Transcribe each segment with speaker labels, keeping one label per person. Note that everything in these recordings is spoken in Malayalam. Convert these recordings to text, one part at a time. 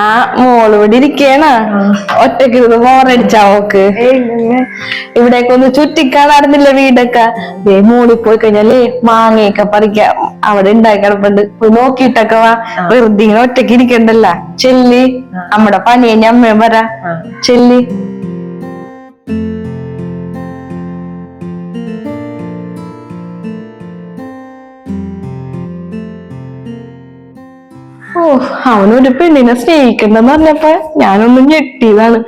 Speaker 1: ആ മോൾ ഇവിടെ ഇരിക്കണ ഒറ്റയ്ക്ക് ഇരുന്ന് ബോറടിച്ചാ മോക്ക്. ഇവിടേക്ക് ഒന്ന് ചുറ്റിക്കാണാറുന്നില്ല വീടൊക്കെ? ദേ മോളിൽ പോയി കഴിഞ്ഞാലേ മാങ്ങയൊക്കെ പറിക്ക. അവിടെ ഉണ്ടായി കിടപ്പുണ്ട്. പോയി നോക്കിയിട്ടൊക്കെ വാ. വെറുതെ ഇങ്ങനെ ഒറ്റയ്ക്ക് ഇരിക്കണ്ടല്ല. ചെല്ലി. നമ്മുടെ പണിയെ അമ്മയും വരാ. ചെല്ലി. ഓ അവനൊരു പെണ്ണിനെ സ്നേഹിക്കണ്ടെന്ന് പറഞ്ഞപ്പോ ഞാനൊന്നും ഞെട്ടിയതാണ്.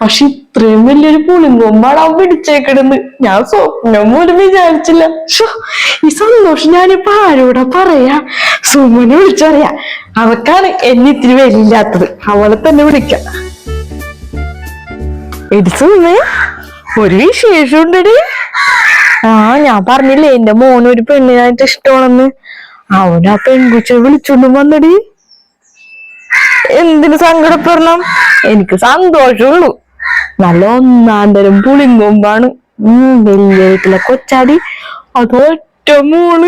Speaker 1: പക്ഷെ ഇത്രയും വലിയൊരു പുളിങ്കൊമ്പാണ് അവൻ പിടിച്ചേക്കണെന്ന് ഞാൻ സ്വപ്നം പോലും വിചാരിച്ചില്ല. ഈ സന്തോഷം ഞാനിപ്പോ ആരോടാ പറയാ? സുമനെ വിളിച്ചറിയാ. അവക്കാണ് എന്നെ ഇത്തിരി വരില്ലാത്തത് അവളെ തന്നെ വിളിക്കാം. ഒരു വിശേഷം ഉണ്ടടി ആ ഞാൻ പറഞ്ഞില്ലേ എന്റെ മോനൊരു പെണ്ണിനായിട്ട് ഇഷ്ടമാണെന്ന്. അവനാ പെൺകുച്ചെ വിളിച്ചോണ്ട് വന്നടി. എന്തിനു സങ്കടപ്പെടണം? എനിക്ക് സന്തോഷമുള്ളൂ. നല്ല ഒന്നാന്തരം തരം പുളിങ്കൊമ്പാണ് വലിയ വീട്ടിലെ കൊച്ചാടി. മോൾ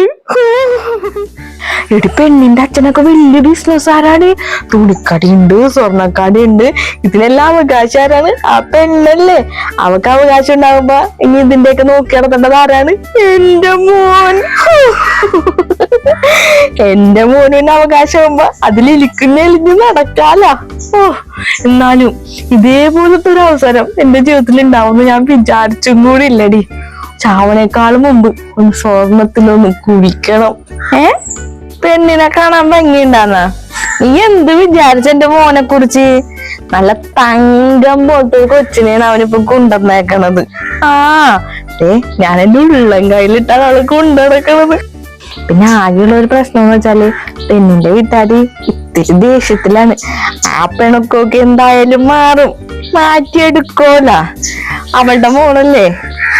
Speaker 1: എടി പെണ്ണിന്റെ അച്ഛനൊക്കെ വലിയ ബിസിനസ് ആരാണ്? തുണിക്കടയുണ്ട് സ്വർണക്കടയുണ്ട്. ഇതിനെല്ലാം അവകാശം ആരാണ്? ആ പെണ്ണല്ലേ? അവക്ക് അവകാശം ഉണ്ടാവുമ്പോ ഇനി ഇതിന്റെയൊക്കെ നോക്കി നടത്തേണ്ടത് ആരാണ്? എന്റെ മോൻ. എന്റെ മോനിന് അവകാശമാകുമ്പോ അതിലിരിക്കുന്ന എലിഞ്ഞ് നടക്കാല ഓ എന്നാലും ഇതേപോലത്തെ ഒരു അവസരം എന്റെ ജീവിതത്തിൽ ഉണ്ടാവുമെന്ന് ഞാൻ വിചാരിച്ചും കൂടി ഇല്ലടി. ചാവണേക്കാളും മുമ്പ് ഒന്ന് സ്വർണത്തിലൊന്ന് കുഴിക്കണം. ഏ? പെണ്ണിനെ കാണാൻ ഭംഗിയുണ്ടാന്ന? നീ എന്ത് വിചാരിച്ച എന്റെ മോനെ കുറിച്ച്? നല്ല തങ്കം ഒരു കൊച്ചിനെയാണ് അവനിപ്പൊ കൊണ്ടുവന്നേക്കണത്. ആ ഏ ഞാൻ എന്റെ ഉള്ളം കയ്യിലിട്ടാണ് അവൾ കൊണ്ടുനടക്കണത്. പിന്നെ ആകെയുള്ള ഒരു പ്രശ്നം എന്ന് വെച്ചാൽ പെണ്ണിന്റെ വീട്ടാരി ഇത്തിരി ദേഷ്യത്തിലാണ്. ആ പിണക്കൊക്കെ എന്തായാലും മാറും. മാറ്റിയെടുക്കോല. അവളുടെ മോളല്ലേ?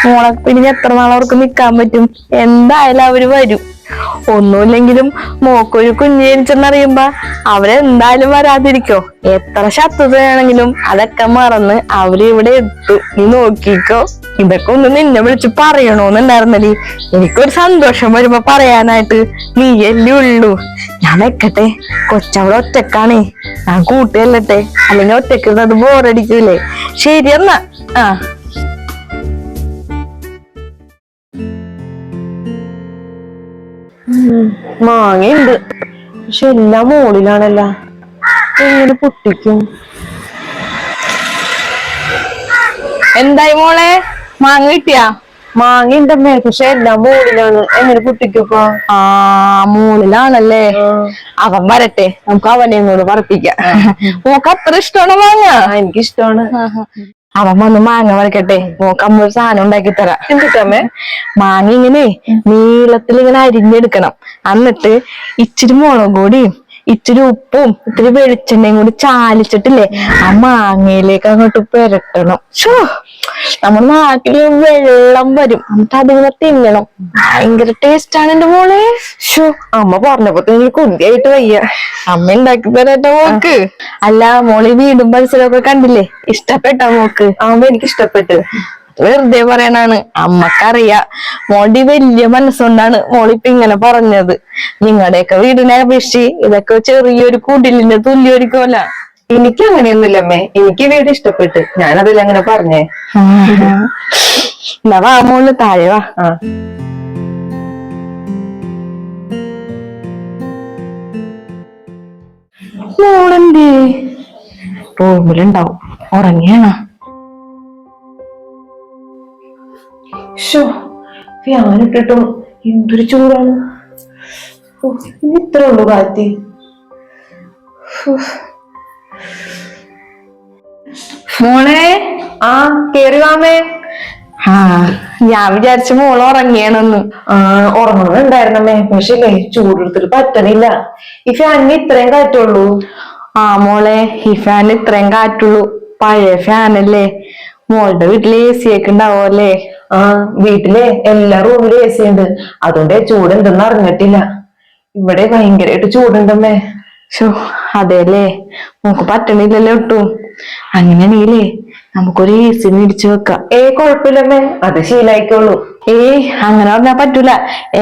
Speaker 1: മോളെ പിന്നെ എത്ര നാളവർക്ക് നിക്കാൻ പറ്റും? എന്തായാലും അവർ വരും. ഒന്നുമില്ലെങ്കിലും മോക്കൊരു കുഞ്ഞ് ജനിച്ചെന്നറിയുമ്പോ അവരെന്തായാലും വരാതിരിക്കോ? എത്ര ശത്രുതയാണെങ്കിലും അതൊക്കെ മറന്ന് അവർ ഇവിടെ എത്തും. നീ നോക്കിക്കോ. ഇതൊക്കെ ഒന്ന് നിന്നെ വിളിച്ച് പറയണോന്നുണ്ടായിരുന്നല്ലി എനിക്കൊരു സന്തോഷം വരുമ്പോ പറയാനായിട്ട് നീ അല്ലേ ഉള്ളൂ. ഞാൻ വെക്കട്ടെ. കൊച്ചവളെ ഒറ്റക്കാണേ. ഞാൻ കൂട്ടിയല്ലട്ടെ അല്ലെങ്കിൽ ഒറ്റക്കിരുന്നത് ബോറടിക്കൂലേ ശരി എന്നാ. ആ.
Speaker 2: മാങ്ങയുണ്ട്. പക്ഷെ എല്ലാം മോളിലാണല്ല. എങ്ങനെ പൊട്ടിക്കും?
Speaker 1: എന്തായി മോളെ? മാങ്ങ കിട്ടിയാ?
Speaker 2: മാങ്ങയുണ്ടമ്മേ. പക്ഷെ എല്ലാം മുകളിലാണ് എങ്ങനെ പൊട്ടിക്കപ്പോ
Speaker 1: ആ മോളിലാണല്ലേ. അവൻ വരട്ടെ. നമുക്ക് അവനെ കൂടെ പറപ്പിക്കാം നമുക്ക് അത്ര ഇഷ്ടമാണോ മാങ്ങ?
Speaker 2: എനിക്കിഷ്ടമാണ്.
Speaker 1: അവൻ വന്ന് മാങ്ങ വരക്കട്ടെ നോക്കാൻ ഒരു സാധനം ഉണ്ടാക്കി തരാം
Speaker 2: എന്തിട്ടമ്മേ?
Speaker 1: മാങ്ങ ഇങ്ങനെ നീളത്തിൽ ഇങ്ങനെ അരിഞ്ഞെടുക്കണം. എന്നിട്ട് ഇച്ചിരി മുളക് പൊടിയും ഇച്ചിരി ഉപ്പും ഇത്തിരി വെളിച്ചെണ്ണയും കൂടി ചാലിച്ചിട്ടില്ലേ? ആ മാങ്ങയിലേക്ക് അങ്ങോട്ട് പെരട്ടണം. ഷോ നമ്മുടെ നാട്ടിൽ വെള്ളം വരും. എന്നിട്ട് അതിങ്ങനെ തിന്നണം. ഭയങ്കര ടേസ്റ്റ് ആണ് എന്റെ മോളെ.
Speaker 2: ഷോ അമ്മ പറഞ്ഞപ്പോ തന്നെ കുന്തിയായിട്ട് വയ്യ.
Speaker 1: അമ്മ ഉണ്ടാക്കി തരട്ടെ മോക്ക് അല്ല മോൾ വീടും പരിസരമൊക്കെ കണ്ടില്ലേ? ഇഷ്ടപ്പെട്ട മോക്ക്
Speaker 2: ആവുമ്പോ എനിക്ക് ഇഷ്ടപ്പെട്ടു.
Speaker 1: വെറുതെ പറയണാണ്. അമ്മക്കറിയാ. മോളുടെ വലിയ മനസ്സുകൊണ്ടാണ് മോളിപ്പ ഇങ്ങനെ പറഞ്ഞത്. നിങ്ങളുടെയൊക്കെ വീടിനെ അപേക്ഷിച്ച് ഇതൊക്കെ ചെറിയൊരു കുടിലിന്റെ തുല്യൊരുക്കോല
Speaker 2: എനിക്ക് അങ്ങനെയൊന്നുമില്ലമ്മേ. എനിക്ക് വീട് ഇഷ്ടപ്പെട്ട്. ഞാനതിൽ അങ്ങനെ പറഞ്ഞേ.
Speaker 1: എന്നാ വാ മോൾ താഴെ വാ. മോളെന്തേ? റൂമിലുണ്ടാവും. ഉറങ്ങിയാണോ?
Speaker 2: ഷോ ഫാനിട്ടിട്ടും എന്തൊരു ചൂടാണ്. ഇനി ഇത്ര ഉള്ളു കാറ്റി.
Speaker 1: മോളെ
Speaker 2: ആ കേറി വാമേ
Speaker 1: ആ ഞാൻ വിചാരിച്ചു മോൾ ഉറങ്ങിയാണെന്ന്.
Speaker 2: ആ പക്ഷെ പക്ഷേ ചൂടെടുത്തിട്ട് പറ്റണില്ല. ഈ ഫാനിന് ഇത്രയും കാറ്റുള്ളൂ.
Speaker 1: ആ മോളെ ഈ ഫാനിന് ഇത്രയും കാറ്റുള്ളൂ. പഴയ ഫാനല്ലേ. മോളുടെ വീട്ടിൽ എ സി ഒക്കെ ഉണ്ടാവുമല്ലേ.
Speaker 2: ആ വീട്ടിലെ എല്ലാ റൂമിലും എ സി ഉണ്ട്. അതുകൊണ്ട് ചൂടുണ്ടെന്ന് അറിഞ്ഞിട്ടില്ല. ഇവിടെ ഭയങ്കരമായിട്ട് ചൂടുണ്ടമ്മേ.
Speaker 1: ഷോ അതെല്ലേ? നമുക്ക് പറ്റണില്ലല്ലോ ഒട്ടും. നീലേ. നമുക്കൊരു എ സി മേടിച്ചു വെക്കാം.
Speaker 2: ഏ കുഴപ്പമില്ലമ്മേ. അത് ശീലായിക്കോളൂ.
Speaker 1: ഏയ് അങ്ങനെ പറഞ്ഞാ പറ്റൂല.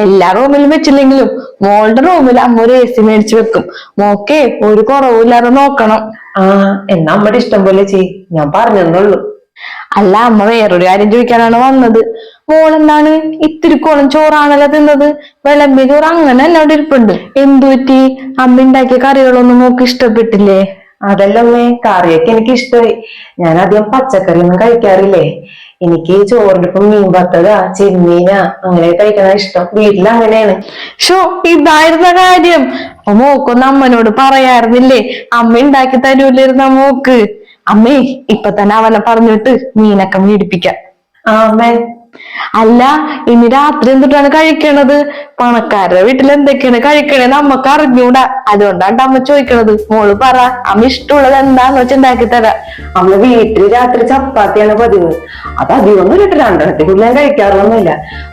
Speaker 1: എല്ലാ റൂമിലും വെച്ചില്ലെങ്കിലും മോളുടെ റൂമിൽ അമ്മ ഒരു എ സി മേടിച്ചു വെക്കും. മോക്കേ ഒരു കുറവില്ലാതെ നോക്കണം.
Speaker 2: ആ എന്നാ അമ്മയുടെ ഇഷ്ടം പോലെ ചെയ് ഞാൻ പറഞ്ഞെന്നുള്ളൂ
Speaker 1: അല്ല അമ്മ വേറൊരു കാര്യം ചോദിക്കാനാണ് വന്നത്. മോളെന്താണ് ഇത്തിരി കോളം ചോറാണല്ലോ തിന്നത്? വിളമ്പി ചോറ് അങ്ങനെ തന്നെ അവിടെ ഇരിപ്പുണ്ട്. എന്തു പറ്റി? അമ്മ ഉണ്ടാക്കിയ കറികളൊന്നും നോക്കി ഇഷ്ടപ്പെട്ടില്ലേ?
Speaker 2: അതല്ലമ്മേ കറിയൊക്കെ എനിക്ക് ഇഷ്ടമായി ഞാൻ അധികം പച്ചക്കറി ഒന്നും കഴിക്കാറില്ലേ? എനിക്ക് ചോറിന്റെ ഇപ്പം മീൻ വത്തതാ ചെമ്മീനാ അങ്ങനെ കഴിക്കണ ഇഷ്ടം. വീട്ടിൽ അങ്ങനെയാണ്.
Speaker 1: ഷോ ഇതായിരുന്ന കാര്യം. അപ്പൊ മോക്കൊന്ന് അമ്മനോട് പറയാറുന്നില്ലേ? അമ്മ ഉണ്ടാക്കി തരൂലായിരുന്ന മോക്ക്? അമ്മേ ഇപ്പൊ തന്നെ അവനെ പറഞ്ഞിട്ട് മീനൊക്കെ മേടിപ്പിക്കാം
Speaker 2: ആ അമ്മേ.
Speaker 1: അല്ല ഇനി രാത്രി എന്തിട്ടാണ് കഴിക്കണത്? പണക്കാരുടെ വീട്ടിൽ എന്തൊക്കെയാണ് കഴിക്കണേന്ന് അമ്മയ്ക്ക് അറിഞ്ഞൂടാ. അതുകൊണ്ടാണ് അമ്മ ചോദിക്കണത്. മോൾ പറ അമ്മ ഇഷ്ടമുള്ളത് എന്താന്ന് വെച്ച് ഉണ്ടാക്കി തരാം.
Speaker 2: അമ്മ വീട്ടിൽ രാത്രി ചപ്പാത്തിയാണ് പതിവ്. അത് അധികമൊന്നും ഇട്ട് രണ്ടെണ്ണത്തിൽ ഞാൻ കഴിക്കാറൊന്നുമില്ല.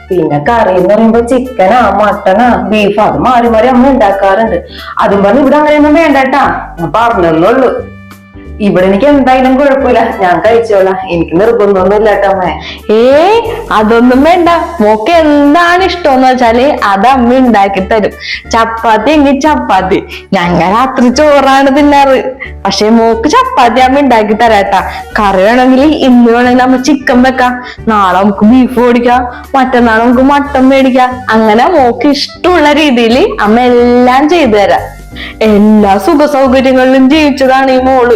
Speaker 2: പിന്നെ കറി എന്ന് പറയുമ്പോ ചിക്കനാ മട്ടനാ ബീഫാ അത് മാറി മാറി അമ്മ ഉണ്ടാക്കാറുണ്ട്. അതും പറഞ്ഞ് ഇവിടെ അങ്ങനെയൊന്നും വേണ്ടട്ടാ ഞാൻ പറഞ്ഞെന്നുള്ളൂ ഇവിടെ എനിക്ക് എന്തായാലും കുഴപ്പമില്ല. ഞാൻ കഴിച്ചോളാം. എനിക്ക് നിർബന്ധമൊന്നുമില്ല അമ്മേ.
Speaker 1: ഏ അതൊന്നും വേണ്ട. മോക്ക് എന്താണ് ഇഷ്ടമെന്ന് വെച്ചാൽ അത് അമ്മ ഉണ്ടാക്കി തരും. ചപ്പാത്തി എങ്കിൽ ചപ്പാത്തി. ഞങ്ങൾ രാത്രി ചോറാണ് തിന്നാറ്. പക്ഷെ മോക്ക് ചപ്പാത്തി അമ്മ ഉണ്ടാക്കി തരാട്ടാ. കറി വേണമെങ്കിൽ ഇന്ന് വേണമെങ്കിൽ നമ്മ ചിക്കൻ വെക്കാം. നാളെ നമുക്ക് ബീഫ് ഓടിക്കാം മറ്റന്നാൾ നമുക്ക് മട്ടൻ മേടിക്കാം. അങ്ങനെ മോക്ക് ഇഷ്ടമുള്ള രീതിയിൽ അമ്മ എല്ലാം ചെയ്തു തരാം. എല്ലാ സുഖ സൗകര്യങ്ങളിലും ജീവിച്ചതാണ് ഈ മോൾ.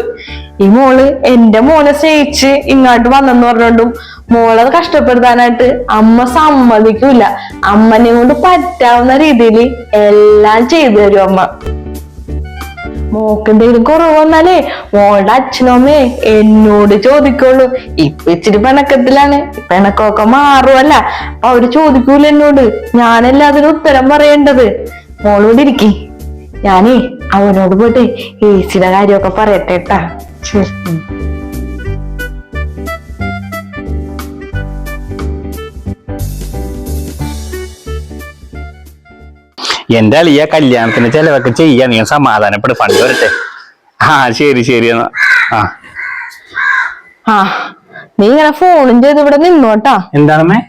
Speaker 1: ഈ മോൾ എന്റെ മോനെ സ്നേഹിച്ച് ഇങ്ങോട്ട് വന്നെന്ന് പറഞ്ഞോണ്ടും മോളെ കഷ്ടപ്പെടുത്താനായിട്ട് അമ്മ സമ്മതിക്കൂല. അമ്മനെ കൊണ്ട് പറ്റാവുന്ന രീതിയിൽ എല്ലാം ചെയ്തു തരും അമ്മ. മോക്ക് എന്തെങ്കിലും കുറവ് വന്നാലേ മോളുടെ അച്ഛനും അമ്മേ എന്നോട് ചോദിക്കുള്ളൂ. ഇപ്പൊ ഇച്ചിരി പിണക്കത്തിലാണ്. പിണക്കമൊക്കെ മാറുമല്ല അപ്പൊ അവർ ചോദിക്കൂല എന്നോട്. ഞാനല്ല അതിന് ഉത്തരം പറയേണ്ടത്. മോളോട് ഇരിക്കി. ഞാനേ അവനോട് പോയിട്ട് ഏച്ചിയുടെ സിയുടെ കാര്യമൊക്കെ പറയട്ടെ കേട്ടാ
Speaker 3: എന്റെ അളിയ കല്യാണത്തിന് ചെലവൊക്കെ ചെയ്യാൻ നീ സമാധാനപ്പെടും ഫണ്ട് വരട്ടെ. ആ ശരി ശരി എന്നാ. ആ.
Speaker 1: ആ നീ ഇങ്ങനെ ഫോണും ചെയ്ത് ഇവിടെ നിന്നോട്ടാ.
Speaker 3: എന്താണമ്മേ?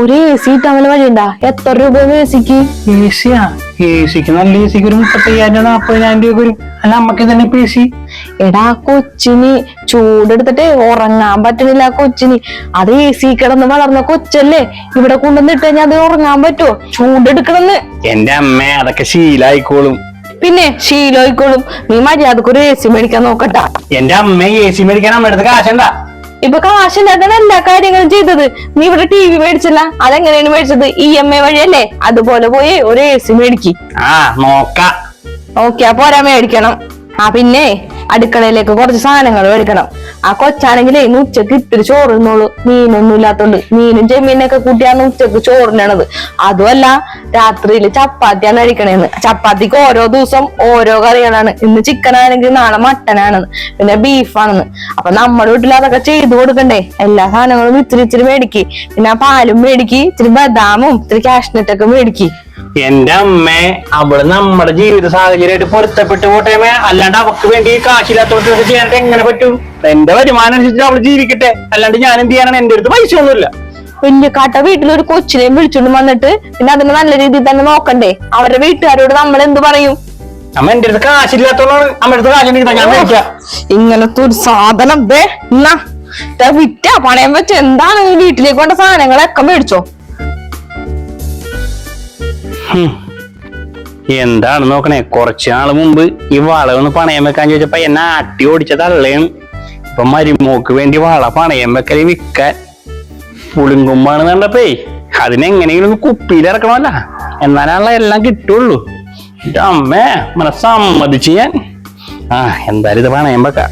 Speaker 1: ഒരു എ സി ഇട്ടാൽ വഴിയുണ്ടാ? എത്ര രൂപ എ സിക്ക്
Speaker 3: എ സിയാ എ സിക്ക് നല്ല എ സിക്ക് ഒരു മുപ്പത്തയ്യായിരം നാപ്പതിനായിരം രൂപ വരും അല്ല അമ്മയ്ക്ക് തന്നെ ഇപ്പൊ എ സി
Speaker 1: എടാ കൊച്ചിന് ചൂടെടുത്തിട്ട് ഉറങ്ങാൻ പറ്റണില്ല കൊച്ചിന്. അത് എ സി കിടന്ന് വളർന്ന കൊച്ചല്ലേ? ഇവിടെ കൊണ്ടുവന്നിട്ട് കഴിഞ്ഞാൽ അത് ഉറങ്ങാൻ പറ്റുമോ ചൂടെടുക്കണമെന്ന്
Speaker 3: എന്റെ അമ്മ അതൊക്കെ ശീലായിക്കോളും.
Speaker 1: പിന്നെ ശീലോയിക്കോളും. നീ മര്യാദയ്ക്ക് ഒരു എ സി മേടിക്കാൻ നോക്കട്ടാ.
Speaker 3: എന്റെ അമ്മ എ സി മേടിക്കാൻ അമ്മ കാശണ്ടാ കാശണ്ട?
Speaker 1: ഇപ്പൊ കാശില്ലാതാണ് എല്ലാ കാര്യങ്ങളും ചെയ്തത്. നീ ഇവിടെ ടി വി മേടിച്ചില്ല? അതെങ്ങനെയാണ് മേടിച്ചത്? ഇ എം ഐ വഴിയല്ലേ? അതുപോലെ പോയി ഒരു എ സി മേടിക്കും.
Speaker 3: ആ നോക്ക.
Speaker 1: ഓക്കെ അപ്പൊ ഒരാ മേടിക്കണം. ആ പിന്നെ അടുക്കളയിലേക്ക് കുറച്ച് സാധനങ്ങൾ മേടിക്കണം ആ കൊച്ചാണെങ്കിലേ ഇന്ന് ഉച്ചയ്ക്ക് ഇത്തിരി ചോറ് തിന്നോളൂ. മീനൊന്നും ഇല്ലാത്തോണ്ട് മീനും ചെമ്മീനൊക്കെ കൂട്ടിയാണ് ഉച്ചയ്ക്ക് ചോറിനണത്. അതുമല്ല രാത്രിയിൽ ചപ്പാത്തിയാണ് കഴിക്കണേന്ന്. ചപ്പാത്തിക്ക് ഓരോ ദിവസം ഓരോ കറികളാണ്. ഇന്ന് ചിക്കൻ ആണെങ്കിൽ നാളെ മട്ടനാണെന്ന് പിന്നെ ബീഫാണെന്ന് അപ്പൊ നമ്മുടെ വീട്ടിൽ അതൊക്കെ ചെയ്തു കൊടുക്കണ്ടേ. എല്ലാ സാധനങ്ങളും ഇത്തിരി ഇത്തിരി മേടിക്ക്. പിന്നെ ആ പാലും മേടിക്ക് ഇത്തിരി ബദാമും ഇത്തിരി കാഷ്നട്ടൊക്കെ മേടിക്ക്.
Speaker 3: എന്റെ അമ്മ അവൾ നമ്മുടെ ജീവിത സാഹചര്യമായിട്ട് പൊരുത്തപ്പെട്ട് പോട്ടേമേ അല്ലാണ്ട് അവക്ക് വേണ്ടി കാശില്ലാത്തോട്ട് ഇത് ചെയ്യാനായിട്ട് എങ്ങനെ പറ്റും? എന്റെ വരുമാനം അനുസരിച്ച് അവൾ ജീവിക്കട്ടെ. അല്ലാണ്ട് ഞാൻ എന്ത് ചെയ്യാനാണ് എന്റെ അടുത്ത് പൈസ ഒന്നുമില്ല.
Speaker 1: വലിയ കാട്ട വീട്ടിൽ ഒരു കൊച്ചിനെയും വിളിച്ചോണ്ട് വന്നിട്ട് പിന്നെ അതിന് നല്ല രീതിയിൽ തന്നെ നോക്കണ്ടേ? അവരുടെ വീട്ടുകാരോട് നമ്മൾ എന്ത് പറയും?
Speaker 3: അമ്മ എന്റെ അടുത്ത് കാശില്ലാത്തോളാണ് അമ്മ അടുത്ത് കാശുണ്ടെങ്കിൽ ഞാൻ
Speaker 1: ഇങ്ങനത്തെ ഒരു സാധനം ദേ എന്നാ ദേ വിറ്റ പണയം വെച്ച്. എന്താണ് വീട്ടിലേക്ക് കൊണ്ട സാധനങ്ങളൊക്കെ മേടിച്ചോ.
Speaker 3: എന്താണ് നോക്കണേ. കുറച്ച് നാൾ മുമ്പ് ഈ വളമൊന്ന് പണയം വെക്കാൻ ചോദിച്ചപ്പോ എന്നെ ആട്ടി ഓടിച്ച തള്ളയാണ് ഇപ്പൊ മരുമോക്ക് വേണ്ടി വള പണയം വെക്കൽ വിൽക്കാൻ പുളിങ്കുമ്പാണ് കണ്ടപ്പേ അതിനെങ്ങനെയെങ്കിലും ഒന്ന് കുപ്പിയിൽ ഇറക്കണമല്ല. എന്നാലാണല്ലോ എല്ലാം കിട്ടുള്ളൂ. അമ്മേ മന സമ്മതിച്ച് ഞാൻ. ആ എന്തായാലും ഇത് പണയം വെക്കാം.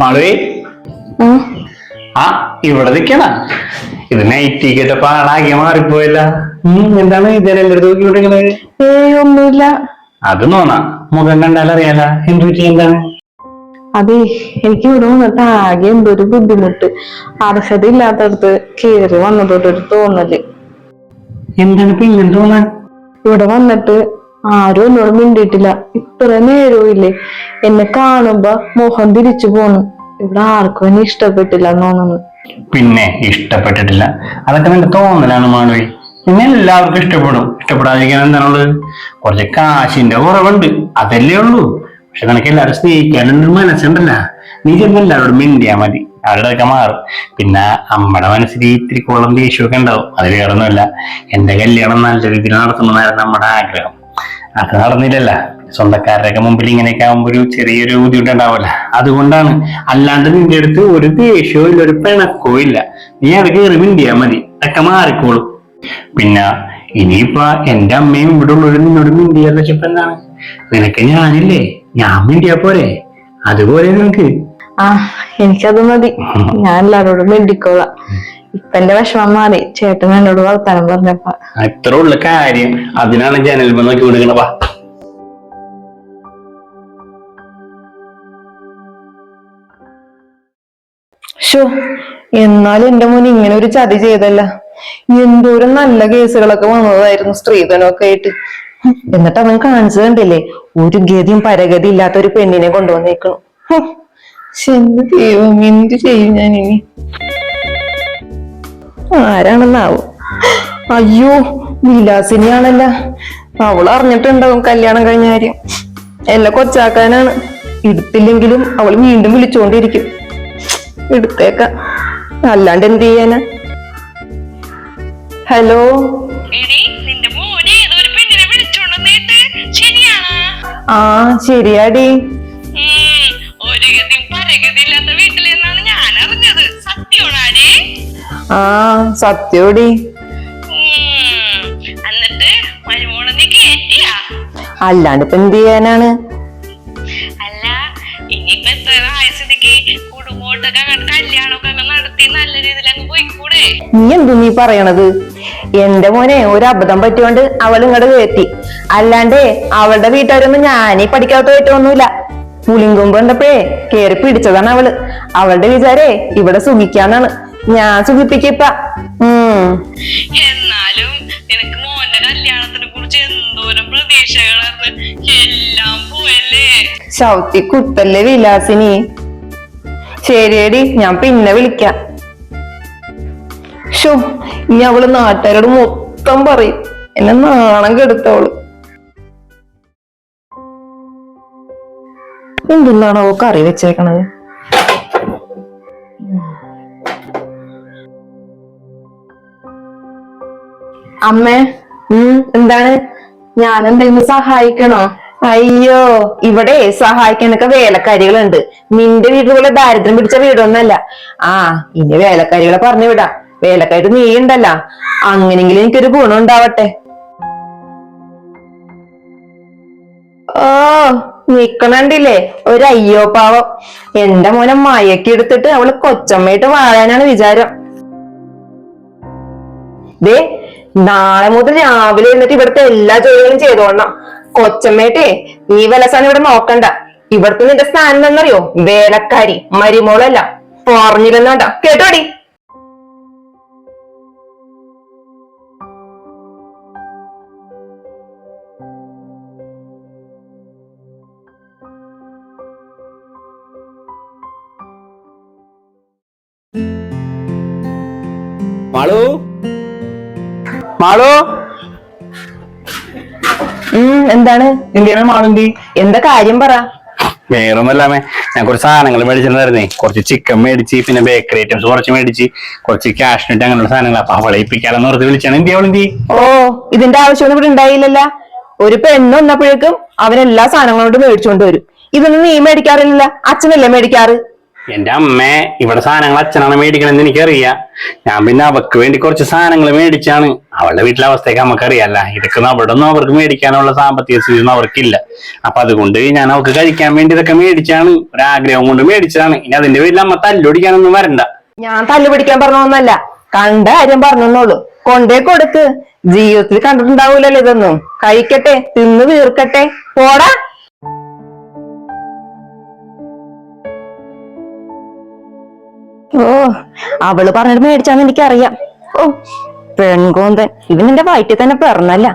Speaker 3: മാളവി? ആ. ഇവിടെ നിക്കണ ഇത് നൈറ്റ് കേട്ടപ്പോ ആളാകെ മാറിപ്പോയല്ല എന്താണ്
Speaker 1: ഏയ് ഒന്നുമില്ല.
Speaker 3: അത് നോന്നാ മുഖം കണ്ടാൽ അറിയാല. എന്ത് പറ്റി എന്താണ്?
Speaker 1: അതെ എനിക്ക് ഇവിടെ വന്നിട്ട് ആകെ എന്തൊരു ബുദ്ധിമുട്ട്. അർഹത ഇല്ലാത്തടത്ത് കേറി വന്നതോട്ടൊരു തോന്നൽ.
Speaker 3: എന്താണ് ഇപ്പൊ ഇങ്ങനെ തോന്നാൻ
Speaker 1: ഇവിടെ വന്നിട്ട് ആരും എന്നോട് മിണ്ടിയിട്ടില്ല ഇത്ര ഇല്ലേ എന്നെ കാണുമ്പോ മുഖം തിരിച്ചു പോണു. ഇവിടെ ആർക്കും എന്നെ ഇഷ്ടപ്പെട്ടില്ല തോന്നുന്നു.
Speaker 3: പിന്നെ ഇഷ്ടപ്പെട്ടിട്ടില്ല. അതൊക്കെ നിന്റെ തോന്നലാണ് മാണവി പിന്നെ എല്ലാവർക്കും ഇഷ്ടപ്പെടും. ഇഷ്ടപ്പെടാതിരിക്കാൻ എന്താണുള്ളത്? കുറച്ച് കാശിന്റെ കുറവുണ്ട്. അതല്ലേ ഉള്ളൂ. പക്ഷെ നിനക്ക് എല്ലാവരും സ്നേഹിക്കാനൊരു മനസ്സുണ്ടല്ല. നീ ചെന്ന് എല്ലാവരോടും മിണ്ടിയാ മതി. അവരുടെയൊക്കെ മാറും. പിന്നെ അമ്മയുടെ മനസ്സിൽ ഇത്തിരി കോളം ദേഷ്യമൊക്കെ ഉണ്ടാവും. അത് വേറൊന്നുമല്ല. എന്റെ കല്യാണം നല്ല രീതിയിൽ നടത്തണമെന്നായിരുന്നു നമ്മുടെ ആഗ്രഹം. അത് നടന്നില്ലല്ല. സ്വന്തക്കാരുടെയൊക്കെ മുമ്പിൽ ഇങ്ങനെയൊക്കെ ആകുമ്പോൾ ഒരു ചെറിയൊരു ബുദ്ധിമുട്ടുണ്ടാവില്ല അതുകൊണ്ടാണ് അല്ലാണ്ട് നിന്റെ അടുത്ത് ഒരു ദേഷ്യവും ഇല്ല ഒരു പിണക്കോ ഇല്ല. നീ അത് കയറി മിണ്ടിയാ മതി. അതൊക്കെ മാറിക്കോളും. പിന്നെ ഇനിയിപ്പ എന്റെ അമ്മയും ഇവിടെ ഉള്ളവരും നിന്നോട് മിണ്ടിയാന്ന് വെച്ചപ്പോ എന്താണ്? നിനക്ക് ഞാനില്ലേ? ഞാൻ മിണ്ടിയാ പോരെ? അതുപോലെ നിനക്ക്.
Speaker 1: ആ എനിക്കത് മതി. ഞാൻ എല്ലാരോടും മിണ്ടിക്കോളാം. ഇപ്പൊ എന്റെ വിഷമം മാറി. ചേട്ടൻ എന്നോട് വർത്താനം പറഞ്ഞപ്പ.
Speaker 3: അത്ര ഉള്ള കാര്യം അതിനാണ് ജനൽമ നോക്കി കൊടുക്കണ വാ.
Speaker 2: ഷോ എന്നാലും എന്റെ മോൻ ഇങ്ങനെ ഒരു ചതി ചെയ്തല്ല. എന്തോരം നല്ല കേസുകളൊക്കെ വന്നതായിരുന്നു സ്ത്രീധനമൊക്കെ ആയിട്ട്. എന്നിട്ട് അവൻ കാണിച്ചു കണ്ടില്ലേ? ഒരു ഗതിയും പരഗതി ഇല്ലാത്ത ഒരു പെണ്ണിനെ കൊണ്ടുവന്നേക്കണു. ശരി എന്ത് ദൈവം എന്ത് ചെയ്യും ഞാൻ ഇനി ആരാണെന്നാവും? അയ്യോ വിലാസിനിയാണല്ല. അവൾ അറിഞ്ഞിട്ടുണ്ടാവും കല്യാണം കഴിഞ്ഞ കാര്യം. എന്നെ കൊച്ചാക്കാനാണ്. എടുത്തില്ലെങ്കിലും അവൾ വീണ്ടും വിളിച്ചുകൊണ്ടിരിക്കും എടുത്തേക്ക. അല്ലാണ്ട് എന്ത് ചെയ്യാനാ? ഹലോ?
Speaker 4: ആ നിന്റെ
Speaker 2: ആ സത്യോടി.
Speaker 4: എന്നിട്ട് മരുമോളെ നീ കേറ്റിയാ?
Speaker 2: അല്ലാണ്ട് ഇപ്പൊ എന്ത് ചെയ്യാനാണ്?
Speaker 4: അല്ല ഇനിയിപ്പൊ എത്ര ആയ സ്ഥിതിക്ക് കുടുംബോട്ടൊക്കെ അങ്ങോട്ട് കല്യാണമൊക്കെ നടത്തി നല്ല രീതിയിൽ അങ്ങ് പോയിക്കൂടെ?
Speaker 2: നീ എന്തു നീ പറയണത്? എന്റെ മോനെ ഒരു അബദ്ധം പറ്റിയോണ്ട് അവൾ ഇങ്ങോട്ട് കയറ്റി അല്ലാണ്ടേ അവളുടെ വീട്ടുകാരൊന്നും ഞാനീ പഠിക്കാത്ത പറ്റൊന്നുമില്ല പുളിങ്കൊമ്പ് കണ്ടപ്പോഴേ കേറി പിടിച്ചതാണ് അവൾ. അവളുടെ വിചാരേ ഇവിടെ സുഖിക്കാന്നാണ്. ഞാൻ സുഖിപ്പിക്കപ്പ
Speaker 4: എന്നാലും നിനക്ക് മോന്റെ കല്യാണത്തിനെ കുറിച്ച് എന്തോരം പ്രതീക്ഷകളാണ് എല്ലാം പോയല്ലേ?
Speaker 2: ശൗത്തി കുത്തല്ലേ വിലാസിനി? ശരിയടി ഞാൻ പിന്നെ വിളിക്കാം. ഷോ ഇനി അവൾ നാട്ടുകാരോട് മൊത്തം പറയും. എന്നെ നാണം കെടുത്തവൾ. എന്തെന്നാണോ കറി വെച്ചേക്കണത്?
Speaker 1: അമ്മേ
Speaker 2: ഉം എന്താണ്?
Speaker 1: ഞാൻ എന്തെങ്കിലും സഹായിക്കണോ?
Speaker 2: അയ്യോ ഇവിടെ സഹായിക്കാനൊക്കെ വേലക്കാരികളുണ്ട്. നിന്റെ വീട്ടിൽ പോലെ ദാരിദ്ര്യം പിടിച്ച വീടൊന്നല്ല. ആ ഇനി വേലക്കാരികളെ പറഞ്ഞു വിടാ വേലക്കാരി നീ ഉണ്ടല്ല. അങ്ങനെങ്കിലും എനിക്കൊരു ഗുണം ഉണ്ടാവട്ടെ. ഓ നിക്കണണ്ടില്ലേ? ഒരു അയ്യോ പാവം. എന്റെ മോനെ മയക്കി എടുത്തിട്ട് അവൾ കൊച്ചമ്മയിട്ട് വാഴാനാണ് വിചാരം. ദേ നാളെ മുതൽ രാവിലെ എന്നിട്ട് ഇവിടുത്തെ എല്ലാ ജോലികളും ചെയ്തോളണം. കൊച്ചമ്മേട്ടേ നീ വലസാൻ ഇവിടെ നോക്കണ്ട. ഇവിടുത്തെ നിന്റെ സ്ഥാനം എന്നറിയോ വേലക്കാരി മരിമോളല്ല. പറഞ്ഞിരുന്നോണ്ട കേട്ടോടി
Speaker 3: മാളു? മാളു?
Speaker 2: എന്താണ്?
Speaker 3: എന്തിനാ മാളുന്തി
Speaker 2: എന്താ കാര്യം പറ.
Speaker 3: വേറൊന്നുമല്ലാമേ ഞാൻ കുറച്ച് സാധനങ്ങൾ മേടിച്ചിട്ടുണ്ടായിരുന്നേ. കുറച്ച് ചിക്കൻ മേടിച്ച് പിന്നെ ബേക്കറി ഐറ്റംസ് കുറച്ച് മേടിച്ച് കുറച്ച് ക്യാഷ്നട്ട് അങ്ങനെയുള്ള സാധനങ്ങൾ. അപ്പൊ അവളെ ഇപ്പിക്കാലെന്ന് ഓർത്ത് വിളിച്ചാണ്. എന്തി അവളെന്തി
Speaker 2: ഓ ഇതിന്റെ ആവശ്യമൊന്നും ഇവിടെ ഉണ്ടായില്ലല്ല. ഒരു പെണ്ണ് വന്നപ്പോഴേക്കും അവൻ എല്ലാ സാധനങ്ങളോട് മേടിച്ചുകൊണ്ട് വരും. ഇതൊന്നും നീ മേടിക്കാറില്ല അച്ഛനല്ലേ മേടിക്കാറ്?
Speaker 3: എന്റെ അമ്മേ ഇവിടെ സാധനങ്ങൾ അച്ഛനാണ് മേടിക്കണമെന്ന് എനിക്കറിയാം. ഞാൻ പിന്നെ അവക്ക് വേണ്ടി കുറച്ച് സാധനങ്ങൾ മേടിച്ചാണ്. അവളുടെ വീട്ടിലെ അവസ്ഥയൊക്കെ നമുക്കറിയാല്ല ഇതൊക്കെ അവിടെ ഒന്നും അവർക്ക് മേടിക്കാനുള്ള സാമ്പത്തിക സ്ഥിതി ഒന്നും അവർക്കില്ല. അപ്പൊ അതുകൊണ്ട് ഞാൻ അവക്ക് കഴിക്കാൻ വേണ്ടി ഇതൊക്കെ മേടിച്ചാണ്. ഒരാഗ്രഹം കൊണ്ട് മേടിച്ചതാണ്. ഇനി അതിന്റെ പേരിൽ അമ്മ തല്ലുപിടിക്കാനൊന്നും വരണ്ട.
Speaker 2: ഞാൻ തല്ലുപിടിക്കാൻ പറഞ്ഞൊന്നല്ല. കണ്ട കാര്യം പറഞ്ഞോളൂ കൊണ്ടേ കൊടുക്ക്. ജീവിതത്തിൽ കണ്ടിട്ടുണ്ടാവൂലല്ലോ ഇതൊന്നും. കഴിക്കട്ടെ തിന്ന് തീർക്കട്ടെ. പോടാ. ഓ അവൾ പറഞ്ഞിട്ട് മേടിച്ചാന്ന് എനിക്കറിയാം. ഓ പെൺകോന്തൻ. ഇവൻ നിന്റെ വയറ്റിൽ തന്നെ പിറന്നല്ല.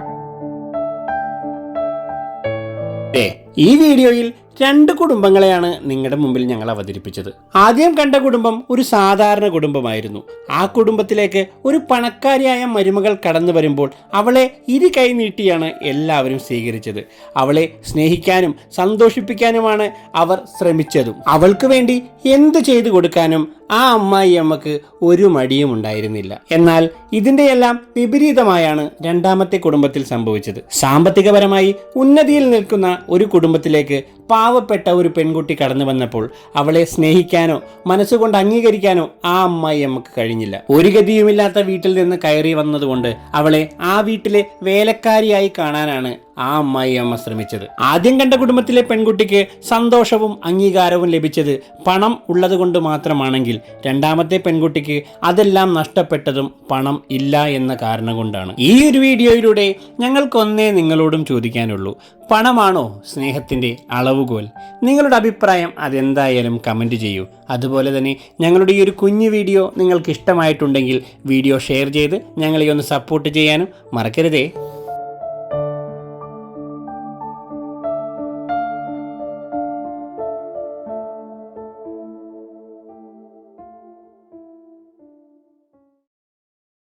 Speaker 3: ഈ വീഡിയോയിൽ രണ്ട് കുടുംബങ്ങളെയാണ് നിങ്ങളുടെ മുമ്പിൽ ഞങ്ങൾ അവതരിപ്പിച്ചത്. ആദ്യം കണ്ട കുടുംബം ഒരു സാധാരണ കുടുംബമായിരുന്നു. ആ കുടുംബത്തിലേക്ക് ഒരു പണക്കാരിയായ മരുമകൾ കടന്നു വരുമ്പോൾ അവളെ ഇരു കൈ നീട്ടിയാണ് എല്ലാവരും സ്വീകരിച്ചത്. അവളെ സ്നേഹിക്കാനും സന്തോഷിപ്പിക്കാനുമാണ് അവർ ശ്രമിച്ചതും. അവൾക്ക് വേണ്ടി എന്ത് ചെയ്തു കൊടുക്കാനും ആ അമ്മായി അമ്മയ്ക്ക് ഒരു മടിയും ഉണ്ടായിരുന്നില്ല. എന്നാൽ ഇതിന്റെയെല്ലാം വിപരീതമായാണ് രണ്ടാമത്തെ കുടുംബത്തിൽ സംഭവിച്ചത്. സാമ്പത്തികപരമായി ഉന്നതിയിൽ നിൽക്കുന്ന ഒരു കുടുംബത്തിലേക്ക് പാവപ്പെട്ട ഒരു പെൺകുട്ടി കടന്നു വന്നപ്പോൾ അവളെ സ്നേഹിക്കാനോ മനസ്സുകൊണ്ട് അംഗീകരിക്കാനോ ആ അമ്മായി അമ്മയ്ക്ക് കഴിഞ്ഞില്ല. ഒരു ഗതിയുമില്ലാത്ത വീട്ടിൽ നിന്ന് കയറി വന്നതുകൊണ്ട് അവളെ ആ വീട്ടിലെ വേലക്കാരിയായി കാണാനാണ് ആ അമ്മായി അമ്മ ശ്രമിച്ചത്. ആദ്യം കണ്ട കുടുംബത്തിലെ പെൺകുട്ടിക്ക് സന്തോഷവും അംഗീകാരവും ലഭിച്ചത് പണം ഉള്ളതുകൊണ്ട് മാത്രമാണെങ്കിൽ രണ്ടാമത്തെ പെൺകുട്ടിക്ക് അതെല്ലാം നഷ്ടപ്പെട്ടതും പണം ഇല്ല എന്ന കാരണം കൊണ്ടാണ്. ഈ ഒരു വീഡിയോയിലൂടെ ഞങ്ങൾക്കൊന്നേ നിങ്ങളോടും ചോദിക്കാനുള്ളൂ. പണമാണോ സ്നേഹത്തിന്റെ അളവുകോൽ? നിങ്ങളുടെ അഭിപ്രായം അതെന്തായാലും കമന്റ് ചെയ്യൂ. അതുപോലെ തന്നെ ഞങ്ങളുടെ ഈ ഒരു കുഞ്ഞു വീഡിയോ നിങ്ങൾക്ക് ഇഷ്ടമായിട്ടുണ്ടെങ്കിൽ വീഡിയോ ഷെയർ ചെയ്ത് ഞങ്ങളെ ഒന്ന് സപ്പോർട്ട് ചെയ്യാനും മറക്കരുതേ.